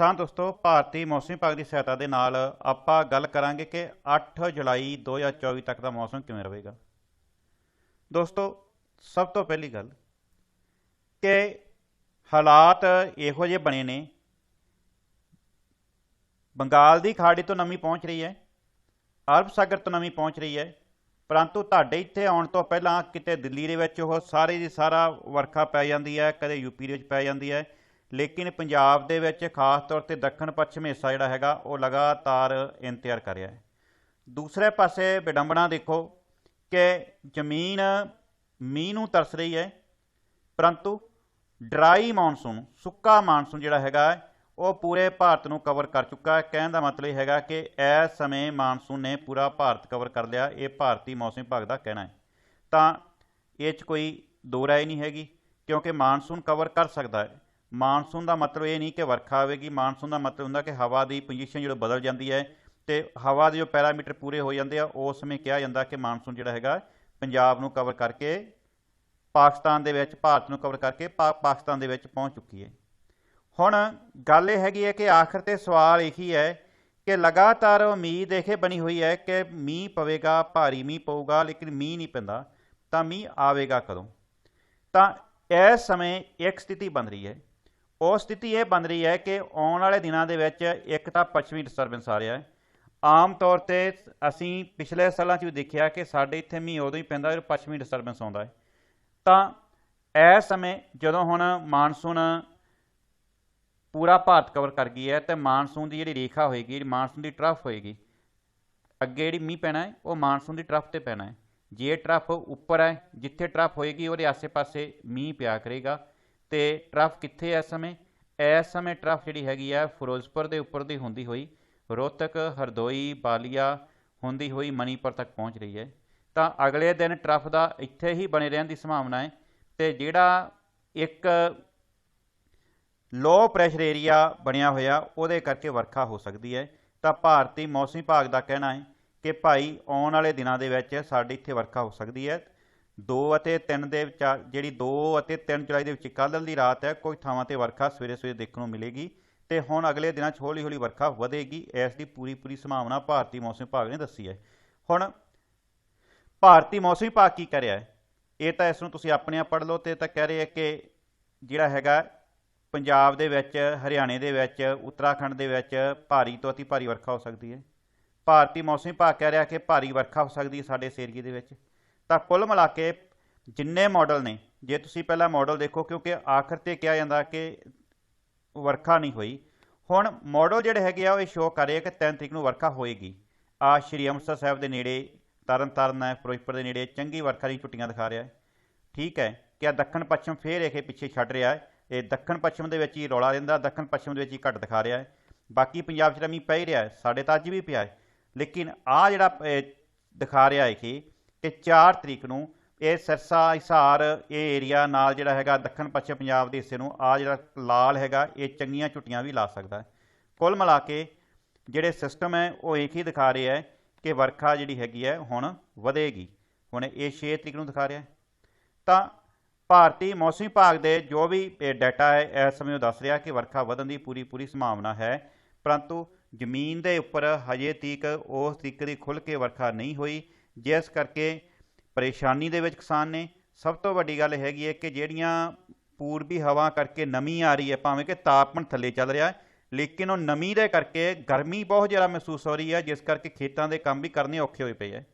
ਤਾਂ ਦੋਸਤੋ, ਭਾਰਤੀ ਮੌਸਮੀ ਵਿਭਾਗ ਦੀ ਸਹਾਇਤਾ ਦੇ ਨਾਲ ਆਪਾਂ ਗੱਲ ਕਰਾਂਗੇ ਕਿ 8 ਜੁਲਾਈ 2024 ਤੱਕ ਦਾ ਮੌਸਮ ਕਿਵੇਂ ਰਹੇਗਾ। ਦੋਸਤੋ, ਸਭ ਤੋਂ ਪਹਿਲੀ ਗੱਲ ਕਿ ਹਾਲਾਤ ਇਹੋ ਜਿਹੇ ਬਣੇ ਨੇ। ਬੰਗਾਲ ਦੀ ਖਾੜੀ ਤੋਂ ਨਮੀ ਪਹੁੰਚ ਰਹੀ ਹੈ, ਅਰਬ ਸਾਗਰ ਤੋਂ ਨਮੀ ਪਹੁੰਚ ਰਹੀ ਹੈ, ਪਰੰਤੂ ਤੁਹਾਡੇ ਇੱਥੇ ਆਉਣ ਤੋਂ ਪਹਿਲਾਂ ਕਿਤੇ ਦਿੱਲੀ ਦੇ ਵਿੱਚ ਉਹ ਸਾਰੀ ਦੀ ਸਾਰਾ ਵਰਖਾ ਪੈ ਜਾਂਦੀ ਹੈ, ਕਦੇ ਯੂਪੀ ਦੇ ਵਿੱਚ ਪੈ ਜਾਂਦੀ ਹੈ ਲੇਕਿਨ ਪੰਜਾਬ ਦੇ ਵਿੱਚ ਖਾਸ ਤੌਰ ਤੇ ਦੱਖਣ ਪੱਛਮ ਹਿੱਸਾ ਜਿਹੜਾ ਹੈਗਾ, ਉਹ ਲਗਾਤਾਰ ਇੰਤਜ਼ਾਰ ਕਰ ਰਿਹਾ ਹੈ। ਦੂਸਰੇ ਪਾਸੇ ਵਿਡੰਬਣਾ ਦੇਖੋ ਕਿ ਜ਼ਮੀਨ, ਮੀਂਹ ਨੂੰ ਤਰਸ ਰਹੀ ਹੈ, ਪਰੰਤੂ ਡਰਾਈ ਮੌਨਸੂਨ, ਸੁੱਕਾ ਮੌਨਸੂਨ ਜਿਹੜਾ ਹੈਗਾ, ਉਹ ਪੂਰੇ ਭਾਰਤ ਨੂੰ ਕਵਰ ਕਰ ਚੁੱਕਾ ਹੈ। ਕਹਿਣ ਦਾ ਮਤਲਬ ਇਹ ਹੈਗਾ ਕਿ ਇਸ ਸਮੇਂ ਮੌਨਸੂਨ ਨੇ ਪੂਰਾ ਭਾਰਤ ਕਵਰ ਕਰ ਲਿਆ, ਇਹ ਭਾਰਤੀ ਮੌਸਮ ਵਿਭਾਗ ਦਾ ਕਹਿਣਾ ਹੈ। ਤਾਂ ਇਹ 'ਚ ਕੋਈ ਦੋ ਰਾਏ ਨਹੀਂ ਹੈਗੀ, ਕਿਉਂਕਿ ਮਾਨਸੂਨ ਕਵਰ ਕਰ ਸਕਦਾ ਹੈ। ਮਾਨਸੂਨ ਦਾ ਮਤਲਬ ਇਹ ਨਹੀਂ ਕਿ ਵਰਖਾ ਆਵੇਗੀ, ਮਾਨਸੂਨ ਦਾ ਮਤਲਬ ਹੁੰਦਾ ਕਿ ਹਵਾ ਦੀ ਪੋਜੀਸ਼ਨ ਜਦੋਂ ਬਦਲ ਜਾਂਦੀ ਹੈ ਤੇ ਹਵਾ ਦੇ ਜੋ ਪੈਰਾਮੀਟਰ ਪੂਰੇ ਹੋ ਜਾਂਦੇ ਆ, ਉਸ ਸਮੇਂ ਕਿਹਾ ਜਾਂਦਾ ਕਿ ਮਾਨਸੂਨ ਜਿਹੜਾ ਹੈਗਾ ਪੰਜਾਬ ਨੂੰ ਕਵਰ ਕਰਕੇ, ਪਾਕਿਸਤਾਨ ਦੇ ਵਿੱਚ, ਭਾਰਤ ਨੂੰ ਕਵਰ ਕਰਕੇ ਪਾ- ਪਾਕਿਸਤਾਨ ਦੇ ਵਿੱਚ ਪਹੁੰਚ ਚੁੱਕੀ ਹੈ। ਹੁਣ ਗੱਲ ਇਹ ਹੈਗੀ ਹੈ ਕਿ ਆਖਰ ਤੇ ਸਵਾਲ ਇਹੀ ਹੈ ਕਿ ਲਗਾਤਾਰ ਉਮੀਦ ਇਹੇ ਬਣੀ ਹੋਈ ਹੈ ਕਿ ਮੀਂਹ ਪਵੇਗਾ, ਭਾਰੀ ਮੀਂਹ ਪਊਗਾ, ਲੇਕਿਨ ਮੀਂਹ ਨਹੀਂ ਪੈਂਦਾ, ਤਾਂ ਮੀਂਹ ਆਵੇਗਾ ਕਦੋਂ? ਤਾਂ ਇਸ ਸਮੇਂ ਇੱਕ ਸਥਿਤੀ ਬਣ ਰਹੀ ਹੈ। ਉਹ ਸਥਿਤੀ ਇਹ ਬਣ ਰਹੀ ਹੈ ਕਿ ਆਉਣ ਵਾਲੇ ਦਿਨਾਂ ਦੇ ਵਿੱਚ ਇੱਕ ਤਾਂ ਪੱਛਮੀ ਡਿਸਟਰਬੈਂਸ ਆ ਰਿਹਾ ਹੈ। ਆਮ ਤੌਰ ਤੇ ਅਸੀਂ ਪਿਛਲੇ ਸਾਲਾਂ 'ਚ ਵੀ ਦੇਖਿਆ ਕਿ ਸਾਡੇ ਇੱਥੇ ਮੀਂਹ ਉਦੋਂ ਹੀ ਪੈਂਦਾ ਜਦੋਂ ਪੱਛਮੀ ਡਿਸਟਰਬੈਂਸ ਆਉਂਦਾ ਹੈ। ਤਾਂ ਇਸ ਸਮੇਂ ਜਦੋਂ ਹੁਣ ਮਾਨਸੂਨ ਪੂਰਾ ਭਾਰਤ ਕਵਰ ਕਰ ਗਈ ਹੈ ਤੇ ਮਾਨਸੂਨ ਦੀ ਜਿਹੜੀ ਰੇਖਾ ਹੋਏਗੀ, ਜਿਹੜੀ ਮਾਨਸੂਨ ਦੀ ਟਰਫ ਹੋਏਗੀ, ਅੱਗੇ ਜਿਹੜੀ ਮੀਂਹ ਪੈਣਾ ਹੈ, ਉਹ ਮਾਨਸੂਨ ਦੀ ਟਰਫ ਤੇ ਪੈਣਾ ਹੈ। ਜੇ ਟਰਫ ਉੱਪਰ ਹੈ, ਜਿੱਥੇ ਟਰਫ ਹੋਏਗੀ ਉਹਦੇ ਆਸੇ-ਪਾਸੇ ਮੀਂਹ ਪਿਆ ਕਰੇਗਾ। ਤੇ ਟਰਫ ਕਿੱਥੇ ਹੈ ਇਸ ਸਮੇਂ? ਇਸ ਸਮੇਂ ਟਰਫ ਜਿਹੜੀ ਹੈਗੀ ਆ ਫਿਰੋਜ਼ਪੁਰ ਦੇ ਉੱਪਰ ਦੀ ਹੁੰਦੀ ਹੋਈ, ਰੋਹਤਕ, ਹਰਦੋਈ, ਬਾਲੀਆ ਹੁੰਦੀ ਹੋਈ ਮਨੀਪੁਰ ਤੱਕ ਪਹੁੰਚ ਰਹੀ ਹੈ। ਤਾਂ ਅਗਲੇ ਦਿਨ ਟਰਫ ਦਾ ਇੱਥੇ ਹੀ ਬਣੇ ਰਹਿਣ ਦੀ ਸੰਭਾਵਨਾ ਹੈ ਤੇ ਜਿਹੜਾ ਇੱਕ ਲੋ ਪ੍ਰੈਸ਼ਰ ਏਰੀਆ ਬਣਿਆ ਹੋਇਆ, ਉਹਦੇ ਕਰਕੇ ਵਰਖਾ ਹੋ ਸਕਦੀ ਹੈ। ਤਾਂ ਭਾਰਤੀ ਮੌਸਮੀ ਵਿਭਾਗ ਦਾ ਕਹਿਣਾ ਹੈ ਕਿ ਭਾਈ ਆਉਣ ਵਾਲੇ ਦਿਨਾਂ ਦੇ ਵਿੱਚ ਸਾਡੇ ਇੱਥੇ ਵਰਖਾ ਹੋ ਸਕਦੀ ਹੈ 2 ਅਤੇ 3 ਦੇ ਵਿਚਾਰ ਜਿਹੜੀ 2 ਅਤੇ 3 ਜੁਲਾਈ ਦੇ ਵਿੱਚ ਕੱਲ੍ਹ ਦੀ ਰਾਤ ਹੈ, ਕੋਈ ਥਾਵਾਂ ਤੇ ਵਰਖਾ ਸਵੇਰੇ ਸਵੇਰੇ ਦੇਖਣ ਨੂੰ ਮਿਲੇਗੀ ਤੇ ਹੁਣ ਅਗਲੇ ਦਿਨਾਂ 'ਚ ਹੌਲੀ ਹੌਲੀ ਵਰਖਾ ਵਧੇਗੀ, ਇਸ ਦੀ ਪੂਰੀ ਪੂਰੀ ਸੰਭਾਵਨਾ ਭਾਰਤੀ ਮੌਸਮ ਵਿਭਾਗ ਨੇ ਦੱਸੀ ਹੈ। ਹੁਣ ਭਾਰਤੀ ਮੌਸਮ ਵਿਭਾਗ ਕੀ ਕਰ ਰਿਹਾ ਹੈ? ਇਹ ਤਾਂ ਇਸ ਨੂੰ ਤੁਸੀਂ ਆਪਣੇ ਆਪ ਪੜ੍ਹ ਲਓ ਤੇ ਤਾਂ ਕਹਿ ਰਹੇ ਹੈ ਕਿ ਜਿਹੜਾ ਹੈਗਾ ਪੰਜਾਬ ਦੇ ਵਿੱਚ, ਹਰਿਆਣੇ ਦੇ ਵਿੱਚ, ਉੱਤਰਾਖੰਡ ਦੇ ਵਿੱਚ ਭਾਰੀ ਤੋਂ ਅਤੀ ਭਾਰੀ ਵਰਖਾ ਹੋ ਸਕਦੀ ਹੈ। ਭਾਰਤੀ ਮੌਸਮ ਵਿਭਾਗ ਕਹਿ ਰਿਹਾ ਕਿ ਭਾਰੀ ਵਰਖਾ ਹੋ ਸਕਦੀ ਹੈ ਸਾਡੇ ਇਸ ਏਰੀਏ ਦੇ ਵਿੱਚ। ਤਾਂ ਕੁੱਲ ਮਿਲਾ ਕੇ ਜਿੰਨੇ ਮਾਡਲ ਨੇ, ਜੇ ਤੁਸੀਂ ਪਹਿਲਾਂ ਮਾਡਲ ਦੇਖੋ, ਕਿਉਂਕਿ ਆਖਰ ਤੇ ਕਿਹਾ ਜਾਂਦਾ ਕਿ ਵਰਖਾ ਨਹੀਂ ਹੋਈ, ਹੁਣ ਮਾਡਲ ਜਿਹੜੇ ਹੈਗੇ ਆ, ਉਹ ਇਹ ਸ਼ੋਅ ਕਰ ਰਹੇ ਆ ਕਿ 3 ਤਰੀਕ ਨੂੰ ਵਰਖਾ ਹੋਏਗੀ। ਆ ਸ਼੍ਰੀ ਅੰਮ੍ਰਿਤਸਰ ਸਾਹਿਬ ਦੇ ਨੇੜੇ ਤਰਨ ਤਾਰਨ ਹੈ, ਫਿਰੋਜ਼ਪੁਰ ਦੇ ਨੇੜੇ, ਚੰਗੀ ਵਰਖਾ ਦੀ ਛੁੱਟੀਆਂ ਦਿਖਾ ਰਿਹਾ ਹੈ। ਠੀਕ ਹੈ, ਕਿ ਆ ਦੱਖਣ ਪੱਛਮ ਫੇਰ ਇਹ ਪਿੱਛੇ ਛੱਡ ਰਿਹਾ ਹੈ। ਇਹ ਦੱਖਣ ਪੱਛਮ ਦੇ ਵਿੱਚ ਹੀ ਰੌਲਾ ਰਹਿੰਦਾ ਦੱਖਣ ਪੱਛਮ ਦੇ ਵਿੱਚ ਹੀ ਘੱਟ ਦਿਖਾ ਰਿਹਾ ਹੈ। ਬਾਕੀ ਪੰਜਾਬ 'ਚ ਰਮੀ ਮੀਂਹ ਪੈ ਰਿਹਾ ਸਾਡੇ ਤਾਂ ਅੱਜ ਵੀ ਪਿਆ ਹੈ। ਲੇਕਿਨ ਆ ਜਿਹੜਾ ਦਿਖਾ ਰਿਹਾ ਹੈ ਕਿ ਕਿ 4 ਤਰੀਕ ਨੂੰ ਇਹ ਸਿਰਸਾ, ਹਿਸਾਰ, ਇਹ ਏਰੀਆ ਨਾਲ ਜਿਹੜਾ ਹੈਗਾ ਦੱਖਣ ਪੱਛਮ ਪੰਜਾਬ ਦੇ ਹਿੱਸੇ ਨੂੰ ਆ ਜਿਹੜਾ ਲਾਲ ਹੈਗਾ, ਇਹ ਚੰਗੀਆਂ ਛੁੱਟੀਆਂ ਵੀ ਲਾ ਸਕਦਾ ਹੈ। ਕੁੱਲ ਮਿਲਾ ਕੇ ਜਿਹੜੇ ਸਿਸਟਮ ਹੈ, ਉਹ ਇੱਕ ਹੀ ਦਿਖਾ ਰਿਹਾ ਹੈ ਕਿ ਵਰਖਾ ਜਿਹੜੀ ਹੈਗੀ ਹੈ, ਹੁਣ ਵਧੇਗੀ। ਹੁਣ ਇਹ 6 ਤਰੀਕ ਨੂੰ ਦਿਖਾ ਰਿਹਾ ਹੈ। ਤਾਂ ਭਾਰਤੀ ਮੌਸਮੀ ਵਿਭਾਗ ਦੇ ਜੋ ਵੀ ਡਾਟਾ ਹੈ, ਇਸ ਸਮੇਂ ਉਹ ਦੱਸ ਰਿਹਾ ਕਿ ਵਰਖਾ ਵਧਣ ਦੀ ਪੂਰੀ ਪੂਰੀ ਸੰਭਾਵਨਾ ਹੈ। ਪਰੰਤੂ ਜ਼ਮੀਨ ਦੇ ਉੱਪਰ ਹਜੇ ਤੀਕ ਉਸ ਤਰੀਕੇ ਦੀ ਖੁੱਲ੍ਹ ਕੇ ਵਰਖਾ ਨਹੀਂ ਹੋਈ। ਜਿਸ ਕਰਕੇ ਪਰੇਸ਼ਾਨੀ ਦੇ ਵਿੱਚ ਕਿਸਾਨ ਨੇ, ਸਭ ਤੋਂ ਵੱਡੀ ਗੱਲ ਹੈਗੀ ਹੈ ਕਿ ਜਿਹੜੀਆਂ ਪੂਰਬੀ ਹਵਾ ਕਰਕੇ ਨਮੀ ਆ ਰਹੀ ਹੈ, ਭਾਵੇਂ ਕਿ ਤਾਪਮਾਨ ਥੱਲੇ ਚੱਲ ਰਿਹਾ ਹੈ, ਲੇਕਿਨ ਉਹ ਨਮੀ ਦੇ ਕਰਕੇ ਗਰਮੀ ਬਹੁਤ ਜ਼ਿਆਦਾ ਮਹਿਸੂਸ ਹੋ ਰਹੀ ਹੈ, ਜਿਸ ਕਰਕੇ ਖੇਤਾਂ ਦੇ ਕੰਮ ਵੀ ਕਰਨੇ ਔਖੇ ਹੋਏ ਪਏ ਹੈ।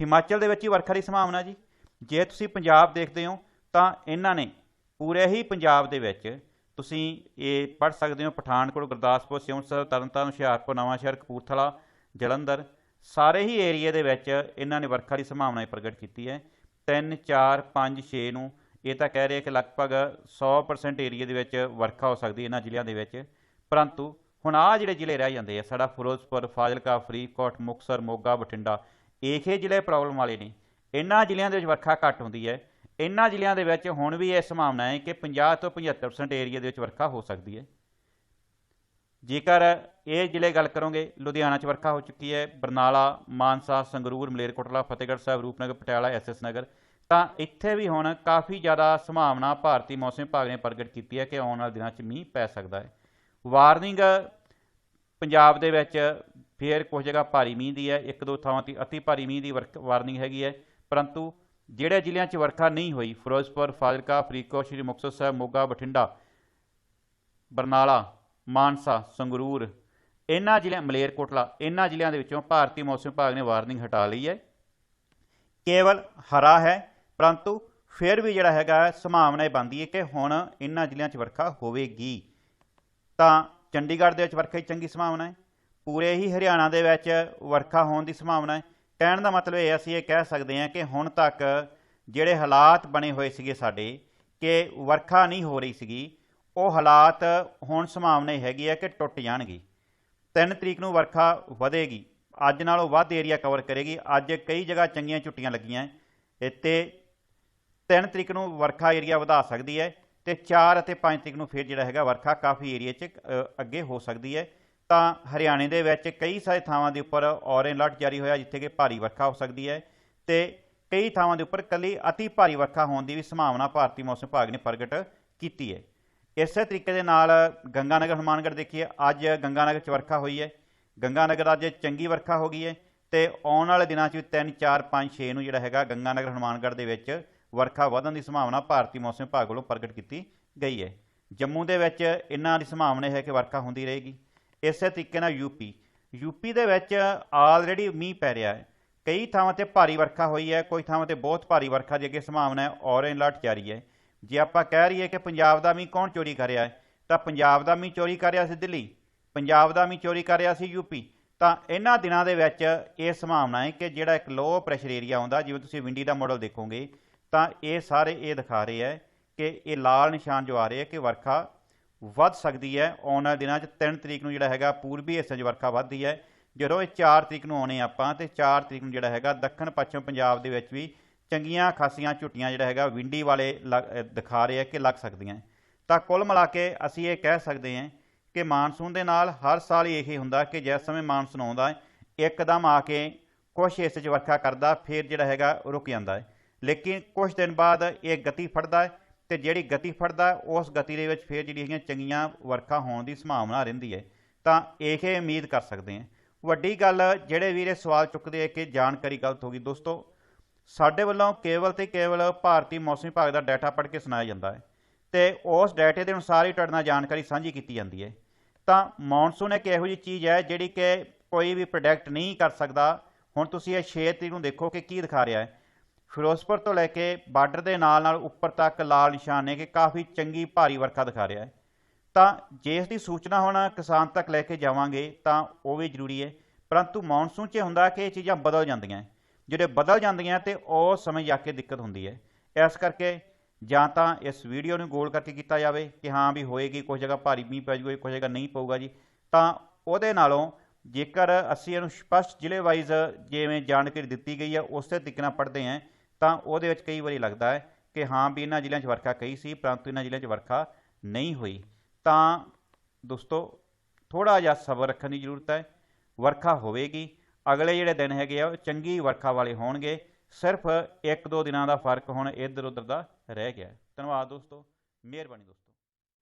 ਹਿਮਾਚਲ ਦੇ ਵਿੱਚ ਹੀ ਵਰਖਾ ਦੀ ਸੰਭਾਵਨਾ ਜੀ। ਜੇ ਤੁਸੀਂ ਪੰਜਾਬ ਦੇਖਦੇ ਹੋ, ਤਾਂ ਇਹਨਾਂ ਨੇ ਪੂਰੇ ਹੀ ਪੰਜਾਬ ਦੇ ਵਿੱਚ ਤੁਸੀਂ ਇਹ ਪੜ੍ਹ ਸਕਦੇ ਹੋ, ਪਠਾਨਕੋਟ, ਗੁਰਦਾਸਪੁਰ ਸਿਉਂਸਰ ਤਰਨਤਾਰਨ, ਹੁਸ਼ਿਆਰਪੁਰ, ਨਵਾਂਸ਼ਹਿਰ, ਕਪੂਰਥਲਾ, ਜਲੰਧਰ ਸਾਰੇ ਹੀ ਏਰੀਏ ਦੇ ਵਿੱਚ ਇਹਨਾਂ ਨੇ ਵਰਖਾ ਦੀ ਸੰਭਾਵਨਾ ਪ੍ਰਗਟ ਕੀਤੀ ਹੈ। 3 4 5 6 ਨੂੰ ਇਹ ਤਾਂ ਕਹਿ ਰਹੇ ਕਿ ਲਗਭਗ 100% ਏਰੀਏ ਦੇ ਵਿੱਚ ਵਰਖਾ ਹੋ ਸਕਦੀ ਹੈ ਇਹਨਾਂ ਜ਼ਿਲ੍ਹਿਆਂ ਦੇ ਵਿੱਚ। ਪਰੰਤੂ ਹੁਣ ਆ ਜਿਹੜੇ ਜ਼ਿਲ੍ਹੇ ਰਹਿ ਜਾਂਦੇ ਆ, ਸਾਡਾ ਫਿਰੋਜ਼ਪੁਰ, ਫਾਜ਼ਿਲਕਾ, ਫਰੀਦਕੋਟ, ਮੁਕਤਸਰ, ਮੋਗਾ, ਬਠਿੰਡਾ ਇਹੇ ਜ਼ਿਲ੍ਹੇ ਪ੍ਰੋਬਲਮ ਵਾਲੇ ਨੇ। ਇਹਨਾਂ ਜ਼ਿਲ੍ਹਿਆਂ ਦੇ ਵਿੱਚ ਵਰਖਾ ਘੱਟ ਹੁੰਦੀ ਹੈ। ਇਹਨਾਂ ਜ਼ਿਲ੍ਹਿਆਂ ਦੇ ਵਿੱਚ ਹੁਣ ਵੀ ਇਹ ਸੰਭਾਵਨਾ ਹੈ ਕਿ 50 ਤੋਂ 75% ਏਰੀਆ ਦੇ ਵਿੱਚ ਵਰਖਾ ਹੋ ਸਕਦੀ ਹੈ। ਜੇਕਰ ਇਹ ਜ਼ਿਲ੍ਹੇ ਗੱਲ ਕਰੋਗੇ, ਲੁਧਿਆਣਾ 'ਚ ਵਰਖਾ ਹੋ ਚੁੱਕੀ ਹੈ, ਬਰਨਾਲਾ, ਮਾਨਸਾ, ਸੰਗਰੂਰ, ਮਲੇਰਕੋਟਲਾ, ਫਤਿਹਗੜ੍ਹ ਸਾਹਿਬ, ਰੂਪਨਗਰ, ਪਟਿਆਲਾ ਐਸਐਸ ਨਗਰ। ਤਾਂ ਇੱਥੇ ਵੀ ਹੁਣ ਕਾਫੀ ਜ਼ਿਆਦਾ ਸੰਭਾਵਨਾ ਭਾਰਤੀ ਮੌਸਮ ਵਿਭਾਗ ਨੇ ਪ੍ਰਗਟ ਕੀਤੀ ਹੈ ਕਿ ਆਉਣ ਵਾਲੇ ਦਿਨਾਂ 'ਚ ਮੀਂਹ ਪੈ ਸਕਦਾ ਹੈ। ਵਾਰਨਿੰਗ, ਪੰਜਾਬ ਦੇ ਵਿੱਚ ਫੇਰ ਕੁਝ ਜਗ੍ਹਾ ਭਾਰੀ ਮੀਂਹ ਦੀ ਹੈ, ਇੱਕ ਦੋ ਥਾਵਾਂ ਤੇ ਅਤੀ ਭਾਰੀ ਮੀਂਹ ਦੀ ਵਰਕ- ਵਾਰਨਿੰਗ ਹੈਗੀ ਹੈ। ਪਰੰਤੂ ਜਿਹੜੇ ਜ਼ਿਲ੍ਹਿਆਂ 'ਚ ਵਰਖਾ ਨਹੀਂ ਹੋਈ, ਫਿਰੋਜ਼ਪੁਰ, ਫਾਜ਼ਿਲਕਾ, ਫਰੀਦਕੋਟ, ਸ਼੍ਰੀ ਮੁਕਤਸਰ ਸਾਹਿਬ, ਮੋਗਾ, ਬਠਿੰਡਾ, ਬਰਨਾਲਾ, ਮਾਨਸਾ, ਸੰਗਰੂਰ ਇਹਨਾਂ ਜ਼ਿਲ੍ਹਿਆਂ ਮਲੇਰਕੋਟਲਾ ਇਹਨਾਂ ਜ਼ਿਲ੍ਹਿਆਂ ਦੇ ਵਿੱਚੋਂ ਭਾਰਤੀ ਮੌਸਮ ਵਿਭਾਗ ਨੇ ਵਾਰਨਿੰਗ ਹਟਾ ਲਈ ਹੈ। ਕੇਵਲ ਹਰਾ ਹੈ, ਪਰੰਤੂ ਫਿਰ ਵੀ ਜਿਹੜਾ ਹੈਗਾ ਸੰਭਾਵਨਾ ਬਣਦੀ ਹੈ ਕਿ ਹੁਣ ਇਹਨਾਂ ਜ਼ਿਲ੍ਹਿਆਂ 'ਚ ਵਰਖਾ ਹੋਵੇਗੀ। ਤਾਂ ਚੰਡੀਗੜ੍ਹ ਦੇ ਵਿੱਚ ਵਰਖਾ ਦੀ ਚੰਗੀ ਸੰਭਾਵਨਾ ਹੈ। ਪੂਰੇ ਹੀ ਹਰਿਆਣਾ ਦੇ ਵਿੱਚ ਵਰਖਾ ਹੋਣ ਦੀ ਸੰਭਾਵਨਾ ਹੈ। ਕਹਿਣ ਦਾ ਮਤਲਬ ਇਹ ਅਸੀਂ ਇਹ ਕਹਿ ਸਕਦੇ ਹਾਂ ਕਿ ਹੁਣ ਤੱਕ ਜਿਹੜੇ ਹਾਲਾਤ ਬਣੇ ਹੋਏ ਸੀਗੇ ਸਾਡੇ, ਕਿ ਵਰਖਾ ਨਹੀਂ ਹੋ ਰਹੀ ਸੀਗੀ, ਉਹ ਹਾਲਾਤ ਹੁਣ ਸੰਭਾਵਨਾ ਹੈਗੀ ਹੈ ਕਿ ਟੁੱਟ ਜਾਣਗੇ। 3 ਤਰੀਕ ਨੂੰ ਵਰਖਾ ਵਧੇਗੀ। ਅੱਜ ਨਾਲੋਂ ਵੱਧ ਏਰੀਆ ਕਵਰ ਕਰੇਗੀ। ਅੱਜ ਕਈ ਜਗ੍ਹਾ ਚੰਗੀਆਂ ਛੁੱਟੀਆਂ ਲੱਗੀਆਂ। ਹੈ। ਇਹ ਤੇ 3 ਤਰੀਕ ਨੂੰ ਵਰਖਾ ਏਰੀਆ ਵਧਾ ਸਕਦੀ ਹੈ ਤੇ 4 ਅਤੇ 5 ਤਰੀਕ ਨੂੰ ਫਿਰ ਜਿਹੜਾ ਹੈਗਾ ਵਰਖਾ ਕਾਫੀ ਏਰੀਆ 'ਚ ਅੱਗੇ ਹੋ ਸਕਦੀ ਹੈ। ਤਾਂ ਹਰਿਆਣੇ ਦੇ ਵਿੱਚ ਕਈ ਸਾਰੇ ਥਾਵਾਂ ਦੇ ਉੱਪਰ ਔਰੇਂਜ ਅਲਰਟ ਜਾਰੀ ਹੋਇਆ ਜਿੱਥੇ ਕਿ ਭਾਰੀ ਵਰਖਾ ਹੋ ਸਕਦੀ ਹੈ ਤੇ ਕਈ ਥਾਵਾਂ ਦੇ ਉੱਪਰ ਕੱਲੀ ਅਤੀ ਭਾਰੀ ਵਰਖਾ ਹੋਣ ਦੀ ਵੀ ਸੰਭਾਵਨਾ ਭਾਰਤੀ ਮੌਸਮ ਵਿਭਾਗ ਨੇ ਪ੍ਰਗਟ ਕੀਤੀ ਹੈ। ਇਸੇ ਤਰੀਕੇ ਦੇ ਨਾਲ ਗੰਗਾਨਗਰ ਹਨੂਮਾਨਗੜ੍ਹ ਦੇਖੀਏ, ਅੱਜ ਗੰਗਾਨਗਰ 'ਚ ਵਰਖਾ ਹੋਈ ਹੈ। ਗੰਗਾਨਗਰ ਅੱਜ ਚੰਗੀ ਵਰਖਾ ਹੋ ਗਈ ਹੈ ਤੇ ਆਉਣ ਵਾਲੇ ਦਿਨਾਂ 'ਚ ਵੀ 3 4 5 6 ਨੂੰ ਜਿਹੜਾ ਹੈਗਾ ਗੰਗਾਨਗਰ ਹਨੂਮਾਨਗੜ੍ਹ ਦੇ ਵਿੱਚ ਵਰਖਾ ਵਧਣ ਦੀ ਸੰਭਾਵਨਾ ਭਾਰਤੀ ਮੌਸਮ ਵਿਭਾਗ ਵੱਲੋਂ ਪ੍ਰਗਟ ਕੀਤੀ ਗਈ ਹੈ। ਜੰਮੂ ਦੇ ਵਿੱਚ ਇਹਨਾਂ ਦੀ ਸੰਭਾਵਨਾ ਹੈ ਕਿ ਵਰਖਾ ਹੁੰਦੀ ਰਹੇਗੀ। ਇਸੇ ਤਰੀਕੇ ਨਾਲ ਯੂਪੀ ਯੂਪੀ ਦੇ ਵਿੱਚ ਆਲਰੇਡੀ ਮੀਂਹ ਪੈ ਰਿਹਾ ਹੈ। ਕਈ ਥਾਵਾਂ ਤੇ ਭਾਰੀ ਵਰਖਾ ਹੋਈ ਹੈ, ਕੋਈ ਥਾਵਾਂ ਤੇ ਬਹੁਤ ਭਾਰੀ ਵਰਖਾ ਦੀ ਅੱਗੇ ਸੰਭਾਵਨਾ ਹੈ। ਔਰੇਂਜ ਅਲਰਟ ਜਾਰੀ ਹੈ। ਜੇ ਆਪਾਂ ਕਹਿ ਰਹੀਏ ਕਿ ਪੰਜਾਬ ਦਾ ਮੀਂਹ ਕੌਣ ਚੋਰੀ ਕਰ ਰਿਹਾ ਹੈ, ਤਾਂ ਪੰਜਾਬ ਦਾ ਮੀਂਹ ਚੋਰੀ ਕਰ ਰਿਹਾ ਸੀ ਦਿੱਲੀ, ਪੰਜਾਬ ਦਾ ਮੀਂਹ ਚੋਰੀ ਕਰ ਰਿਹਾ ਸੀ ਯੂਪੀ ਤਾਂ ਇਹਨਾਂ ਦਿਨਾਂ ਦੇ ਵਿੱਚ ਇਹ ਸੰਭਾਵਨਾ ਹੈ ਕਿ ਜਿਹੜਾ ਇੱਕ ਲੋ ਪ੍ਰੈਸ਼ਰ ਏਰੀਆ ਆਉਂਦਾ, ਜਿਵੇਂ ਤੁਸੀਂ ਵਿੰਡੀ ਦਾ ਮਾਡਲ ਦੇਖੋਗੇ, ਤਾਂ ਇਹ ਸਾਰੇ ਇਹ ਦਿਖਾ ਰਹੇ ਹੈ ਕਿ ਇਹ ਲਾਲ ਨਿਸ਼ਾਨ ਜੋ ਆ ਰਹੇ ਹੈ ਕਿ ਵਰਖਾ ਵੱਧ ਸਕਦੀ ਹੈ। ਆਉਣ ਵਾਲੇ ਦਿਨਾਂ 'ਚ 3 ਤਰੀਕ ਨੂੰ ਜਿਹੜਾ ਹੈਗਾ, ਪੂਰਬੀ ਹਿੱਸੇ 'ਚ ਵਰਖਾ ਵੱਧਦੀ ਹੈ। ਜਦੋਂ ਇਹ 4 ਤਰੀਕ ਨੂੰ ਆਉਣੇ ਆਪਾਂ, ਤੇ 4 ਤਰੀਕ ਨੂੰ ਜਿਹੜਾ ਹੈਗਾ ਦੱਖਣ ਪੱਛਮ ਪੰਜਾਬ ਦੇ ਵਿੱਚ ਵੀ ਚੰਗੀਆਂ ਖਾਸੀਆਂ ਝੁੱਟੀਆਂ ਜਿਹੜਾ ਹੈਗਾ, ਵਿੰਡੀ ਵਾਲੇ ਲੱਗ- ਦਿਖਾ ਰਹੇ ਹੈ ਕਿ ਲੱਗ ਸਕਦੀਆਂ ਤਾਂ ਕੁੱਲ ਮਿਲਾ ਕੇ ਅਸੀਂ ਇਹ ਕਹਿ ਸਕਦੇ ਹਾਂ ਕਿ ਮਾਨਸੂਨ ਦੇ ਨਾਲ ਹਰ ਸਾਲ ਹੀ ਇਹ ਹੁੰਦਾ ਕਿ ਜਿਸ ਸਮੇਂ ਮਾਨਸੂਨ ਆਉਂਦਾ ਇੱਕਦਮ ਆ ਕੇ ਕੁਛ ਹਿੱਸੇ 'ਚ ਵਰਖਾ ਕਰਦਾ, ਫਿਰ ਜਿਹੜਾ ਹੈਗਾ ਰੁਕ ਜਾਂਦਾ ਹੈ। ਲੇਕਿਨ ਕੁਝ ਦਿਨ ਬਾਅਦ ਇਹ ਗਤੀ ਫੜਦਾ ਹੈ ਤੇ ਜਿਹੜੀ ਗਤੀ ਫੜਦਾ, ਉਸ ਗਤੀ ਦੇ ਵਿੱਚ ਫਿਰ ਜਿਹੜੀ ਹੈਗੀਆਂ ਚੰਗੀਆਂ ਵਰਖਾ ਹੋਣ ਦੀ ਸੰਭਾਵਨਾ ਰਹਿੰਦੀ ਹੈ। ਤਾਂ ਇਹ ਉਮੀਦ ਕਰ ਸਕਦੇ ਹਾਂ। ਵੱਡੀ ਗੱਲ ਜਿਹੜੇ ਵੀਰੇ ਸਵਾਲ ਚੁੱਕਦੇ ਆ ਕਿ ਜਾਣਕਾਰੀ ਗਲਤ ਹੋ ਗਈ, ਦੋਸਤੋ ਸਾਡੇ ਵੱਲੋਂ ਕੇਵਲ ਤੇ ਕੇਵਲ ਭਾਰਤੀ ਮੌਸਮ ਵਿਭਾਗ ਦਾ ਡਾਟਾ ਪੜ੍ਹ ਕੇ ਸੁਣਾਇਆ ਜਾਂਦਾ ਹੈ ਤੇ ਉਸ ਡਾਟੇ ਦੇ ਅਨੁਸਾਰ ਹੀ ਤੁਹਾਡੇ ਨਾਲ ਜਾਣਕਾਰੀ ਸਾਂਝੀ ਕੀਤੀ ਜਾਂਦੀ ਹੈ। ਤਾਂ ਮੌਨਸੂਨ ਇੱਕ ਇਹੋ ਜਿਹੀ ਚੀਜ਼ ਹੈ ਜਿਹੜੀ ਕਿ ਕੋਈ ਵੀ ਪ੍ਰੋਡਕਟ ਨਹੀਂ ਕਰ ਸਕਦਾ। ਹੁਣ ਤੁਸੀਂ ਇਹ 6 ਤਰੀਕ ਨੂੰ ਦੇਖੋ ਕਿ ਕੀ ਦਿਖਾ ਰਿਹਾ ਹੈ। ਫਿਰੋਜ਼ਪੁਰ ਤੋਂ ਲੈ ਕੇ ਬਾਰਡਰ ਦੇ ਨਾਲ ਨਾਲ ਉੱਪਰ ਤੱਕ ਲਾਲ ਨਿਸ਼ਾਨ ਨੇ ਕਿ ਕਾਫੀ ਚੰਗੀ ਭਾਰੀ ਵਰਖਾ ਦਿਖਾ ਰਿਹਾ ਹੈ। ਤਾਂ ਜੇ ਇਸ ਦੀ ਸੂਚਨਾ ਹੁਣ ਕਿਸਾਨ ਤੱਕ ਲੈ ਕੇ ਜਾਵਾਂਗੇ ਤਾਂ ਉਹ ਵੀ ਜ਼ਰੂਰੀ ਹੈ। ਪਰੰਤੂ ਮੌਨਸੂਨ 'ਚ ਹੁੰਦਾ ਕਿ ਇਹ ਚੀਜ਼ਾਂ ਬਦਲ ਜਾਂਦੀਆਂ ਜਿਹੜੇ ਬਦਲ ਜਾਂਦੀਆਂ ਤੇ ਉਹ ਸਮੇਂ ਜਾ ਕੇ ਦਿੱਕਤ ਹੁੰਦੀ ਹੈ। ਇਸ ਕਰਕੇ ਜਾਂ ਤਾਂ ਇਸ ਵੀਡੀਓ ਨੂੰ ਗੋਲ ਕਰਕੇ ਕੀਤਾ ਜਾਵੇ ਕਿ ਹਾਂ ਵੀ ਹੋਏਗੀ ਕੁਝ ਜਗ੍ਹਾ ਭਾਰੀ ਮੀਂਹ ਪੈ ਜਾਊਗਾ ਕੁਝ ਜਗ੍ਹਾ ਨਹੀਂ ਪਊਗਾ ਜੀ। ਤਾਂ ਉਹਦੇ ਨਾਲੋਂ ਜੇਕਰ ਅਸੀਂ ਇਹਨੂੰ ਸਪਸ਼ਟ ਜ਼ਿਲ੍ਹੇ ਵਾਈਜ਼ ਜਿਵੇਂ ਜਾਣਕਾਰੀ ਦਿੱਤੀ ਗਈ ਹੈ, ਉਸੇ ਤਰੀਕੇ ਨਾਲ ਪੜ੍ਹਦੇ ਹਾਂ, ਤਾਂ ਉਹਦੇ ਵਿੱਚ ਕਈ ਵਾਰੀ ਲੱਗਦਾ ਹੈ ਕਿ ਹਾਂ ਵੀ ਇਹਨਾਂ ਜ਼ਿਲ੍ਹਿਆਂ 'ਚ ਵਰਖਾ ਕਈ ਸੀ, ਪਰੰਤੂ ਇਹਨਾਂ ਜ਼ਿਲ੍ਹਿਆਂ 'ਚ ਵਰਖਾ ਨਹੀਂ ਹੋਈ। ਤਾਂ ਦੋਸਤੋ ਥੋੜਾ ਜਿਹਾ ਸਬਰ ਰੱਖਣ ਦੀ ਜ਼ਰੂਰਤ ਹੈ। ਵਰਖਾ ਹੋਵੇਗੀ ਅਗਲੇ ਜਿਹੜੇ ਦਿਨ ਹੈਗੇ ਆ, ਉਹ ਚੰਗੀ ਵਰਖਾ ਵਾਲੇ ਹੋਣਗੇ। ਸਿਰਫ ਇੱਕ ਦੋ ਦਿਨਾਂ ਦਾ ਫ਼ਰਕ ਹੁਣ ਇੱਧਰ ਉੱਧਰ ਦਾ ਰਹਿ ਗਿਆ। ਧੰਨਵਾਦ ਦੋਸਤੋ, ਮਿਹਰਬਾਨੀ ਦੋਸਤੋ।